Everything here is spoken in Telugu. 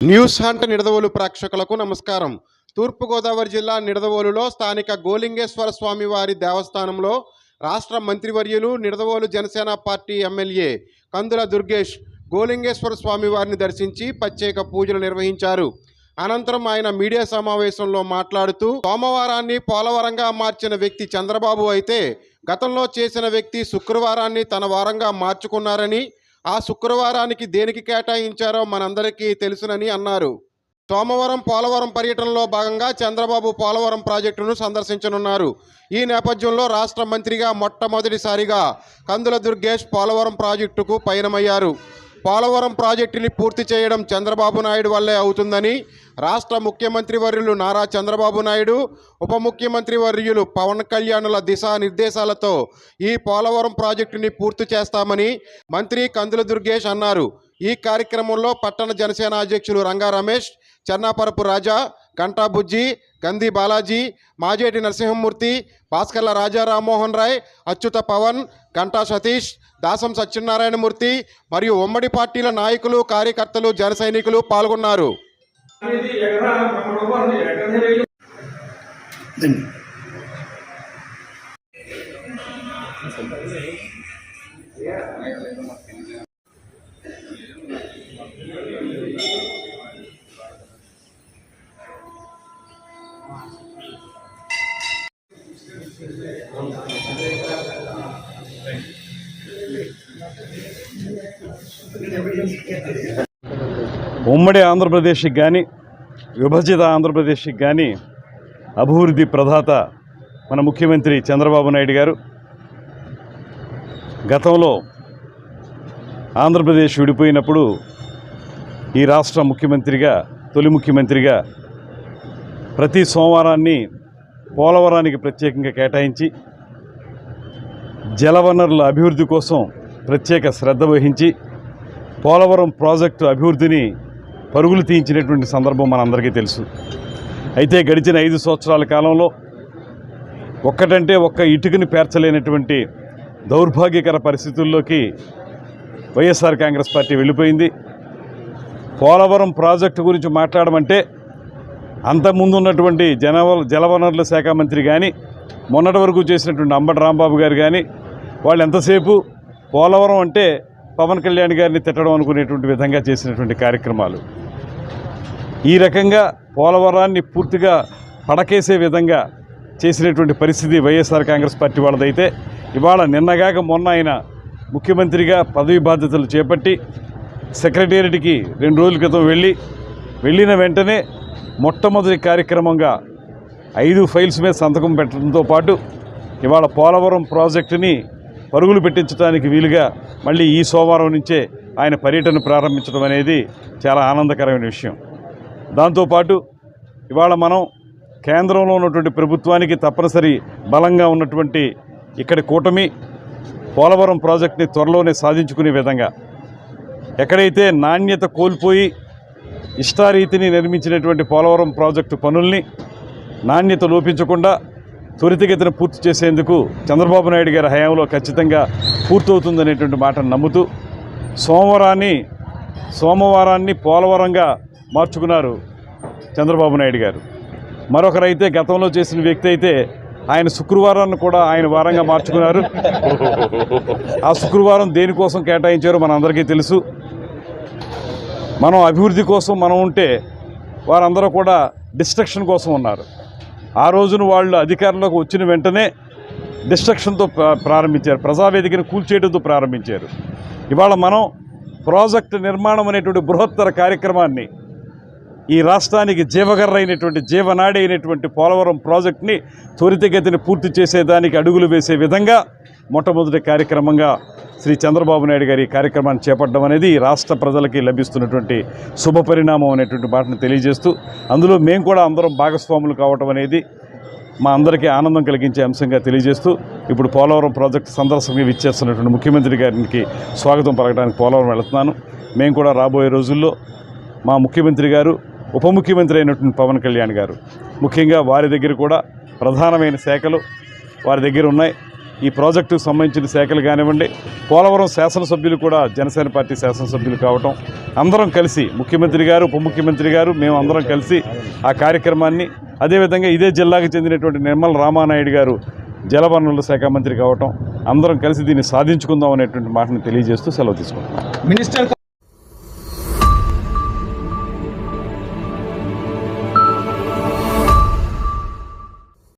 న్యూస్ హంట్ నిడదవోలు ప్రేక్షకులకు నమస్కారం. తూర్పుగోదావరి జిల్లా నిడదవోలులో స్థానిక గోలింగేశ్వర స్వామి వారి దేవస్థానంలో రాష్ట్ర మంత్రివర్యులు నిడదవోలు జనసేన పార్టీ ఎమ్మెల్యే కందుల దుర్గేష్ గోలింగేశ్వర స్వామి వారిని దర్శించి ప్రత్యేక పూజలు నిర్వహించారు. అనంతరం ఆయన మీడియా సమావేశంలో మాట్లాడుతూ సోమవారాన్ని పోలవరంగా మార్చిన వ్యక్తి చంద్రబాబు అయితే గతంలో చేసిన వ్యక్తి శుక్రవారాన్ని తన వారంగా మార్చుకున్నారని ఆ శుక్రవారానికి దేనికి కేటాయించారో మనందరికీ తెలుసునని అన్నారు. సోమవారం పోలవరం పర్యటనలో భాగంగా చంద్రబాబు పోలవరం ప్రాజెక్టును సందర్శించనున్నారు. ఈ నేపథ్యంలో రాష్ట్ర మంత్రిగా మొట్టమొదటిసారిగా కందుల దుర్గేష్ పోలవరం ప్రాజెక్టుకు పయనమయ్యారు. పోలవరం ప్రాజెక్టుని పూర్తి చేయడం చంద్రబాబు నాయుడు వల్లే అవుతుందని రాష్ట్ర ముఖ్యమంత్రి వర్యులు నారా చంద్రబాబు నాయుడు ఉప ముఖ్యమంత్రి వర్యులు పవన్ కళ్యాణుల దిశానిర్దేశాలతో ఈ పోలవరం ప్రాజెక్టుని పూర్తి చేస్తామని మంత్రి కందుల దుర్గేష్ అన్నారు. ఈ కార్యక్రమంలో పట్టణ జనసేన అధ్యక్షులు రంగా రమేష్ చెన్నాపరపు రాజా గంటా గంధీ గంధి బాలాజీ మాజేటి నరసింహమూర్తి భాస్కర్ల రాజా రామ్మోహన్ రాయ్ అచ్యుత పవన్ గంటా సతీష్ దాసం సత్యనారాయణమూర్తి మరియు ఉమ్మడి పార్టీల నాయకులు కార్యకర్తలు జన సైనికులు పాల్గొన్నారు. ఉమ్మడి ఆంధ్రప్రదేశ్కి కానీ విభజిత ఆంధ్రప్రదేశ్కి కానీ అభివృద్ధి ప్రదాత మన ముఖ్యమంత్రి చంద్రబాబు నాయుడు గారు. గతంలో ఆంధ్రప్రదేశ్ విడిపోయినప్పుడు ఈ రాష్ట్ర ముఖ్యమంత్రిగా తొలి ముఖ్యమంత్రిగా ప్రతి సోమవారాన్ని పోలవరానికి ప్రత్యేకంగా కేటాయించి జలవనరుల అభివృద్ధి కోసం ప్రత్యేక శ్రద్ధ వహించి పోలవరం ప్రాజెక్టు అభివృద్ధిని పరుగులు తీయించినటువంటి సందర్భం మనందరికీ తెలుసు. అయితే గడిచిన ఐదు సంవత్సరాల కాలంలో ఒక్కటంటే ఒక్క ఇటుకని పేర్చలేనటువంటి దౌర్భాగ్యకర పరిస్థితుల్లోకి వైఎస్ఆర్ కాంగ్రెస్ పార్టీ వెళ్ళిపోయింది. పోలవరం ప్రాజెక్టు గురించి మాట్లాడమంటే అంతకుముందు ఉన్నటువంటి జన జలవనరుల శాఖ మంత్రి కానీ మొన్నటి వరకు చేసినటువంటి అంబటి రాంబాబు గారు కానీ వాళ్ళు ఎంతసేపు పోలవరం అంటే పవన్ కళ్యాణ్ గారిని తిట్టడం అనుకునేటువంటి విధంగా చేసినటువంటి కార్యక్రమాలు. ఈ రకంగా పోలవరాన్ని పూర్తిగా పడకేసే విధంగా చేసినటువంటి పరిస్థితి వైఎస్ఆర్ కాంగ్రెస్ పార్టీ వాళ్ళదైతే. ఇవాళ నిన్నగాక మొన్న ఆయన ముఖ్యమంత్రిగా పదవి బాధ్యతలు చేపట్టి సెక్రటేరియట్కి రెండు రోజుల క్రితం వెళ్ళి వెళ్ళిన వెంటనే మొట్టమొదటి కార్యక్రమంగా ఐదు ఫైల్స్ మీద సంతకం పెట్టడంతో పాటు ఇవాళ పోలవరం ప్రాజెక్టుని పరుగులు పెట్టించడానికి వీలుగా మళ్ళీ ఈ సోమవారం నుంచే ఆయన పర్యటన ప్రారంభించడం అనేది చాలా ఆనందకరమైన విషయం. దాంతోపాటు ఇవాళ మనం కేంద్రంలో ఉన్నటువంటి ప్రభుత్వానికి తప్పనిసరి బలంగా ఉన్నటువంటి ఇక్కడి కూటమి పోలవరం ప్రాజెక్ట్ని త్వరలోనే సాధించుకునే విధంగా ఎక్కడైతే నాణ్యత కోల్పోయి ఇష్టారీతిని నిర్మించినటువంటి పోలవరం ప్రాజెక్టు పనుల్ని నాణ్యత లోపించకుండా త్వరితగతిన పూర్తి చేసేందుకు చంద్రబాబు నాయుడు గారి హయాంలో ఖచ్చితంగా పూర్తవుతుందనేటువంటి మాటను నమ్ముతూ సోమవారాన్ని సోమవారాన్ని పోలవరంగా మార్చుకున్నారు చంద్రబాబు నాయుడు గారు. మరొకరైతే గతంలో చేసిన వ్యక్తి అయితే ఆయన శుక్రవారాన్ని కూడా ఆయన వారంగా మార్చుకున్నారు. ఆ శుక్రవారం దేనికోసం కేటాయించారో మనందరికీ తెలుసు. మనం అభివృద్ధి కోసం మనం ఉంటే వారందరూ కూడా డిస్ట్రక్షన్ కోసం ఉన్నారు. ఆ రోజున వాళ్ళు అధికారంలోకి వచ్చిన వెంటనే డిస్ట్రక్షన్తో ప్రారంభించారు. ప్రజావేదికను కూల్చేయడంతో ప్రారంభించారు. ఇవాళ మనం ప్రాజెక్ట్ నిర్మాణం అనేటువంటి బృహత్తర కార్యక్రమాన్ని ఈ రాష్ట్రానికి జీవగర్ర అయినటువంటి జీవనాడి అయినటువంటి పోలవరం ప్రాజెక్ట్ని త్వరితగతిని పూర్తి చేసేదానికి అడుగులు వేసే విధంగా మొట్టమొదటి కార్యక్రమంగా శ్రీ చంద్రబాబు నాయుడు గారి కార్యక్రమాన్ని చేపట్టడం అనేది రాష్ట్ర ప్రజలకి లభిస్తున్నటువంటి శుభ పరిణామం అనేటువంటి మాటను తెలియజేస్తూ అందులో మేము కూడా అందరం భాగస్వాములు కావటం అనేది మా అందరికీ ఆనందం కలిగించే అంశంగా తెలియజేస్తూ ఇప్పుడు పోలవరం ప్రాజెక్టు సందర్శనకి విచ్చేస్తున్నటువంటి ముఖ్యమంత్రి గారికి స్వాగతం పలకడానికి పోలవరం వెళుతున్నాను. మేము కూడా రాబోయే రోజుల్లో మా ముఖ్యమంత్రి గారు ఉప ముఖ్యమంత్రి అయినటువంటి పవన్ కళ్యాణ్ గారు ముఖ్యంగా వారి దగ్గర కూడా ప్రధానమైన శాఖలు వారి దగ్గర ఉన్నాయి. ఈ ప్రాజెక్టుకు సంబంధించిన శాఖలు కానివ్వండి పోలవరం శాసనసభ్యులు కూడా జనసేన పార్టీ శాసనసభ్యులు కావటం అందరం కలిసి ముఖ్యమంత్రి గారు ఉప ముఖ్యమంత్రి గారు మేము అందరం కలిసి ఆ కార్యక్రమాన్ని అదేవిధంగా ఇదే జిల్లాకు చెందినటువంటి నిర్మల రామానాయుడు గారు జలవనరుల శాఖ మంత్రి కావటం అందరం కలిసి దీన్ని సాధించుకుందాం అనేటువంటి మాటను తెలియజేస్తూ సెలవు తీసుకుంటాం మినిస్టర్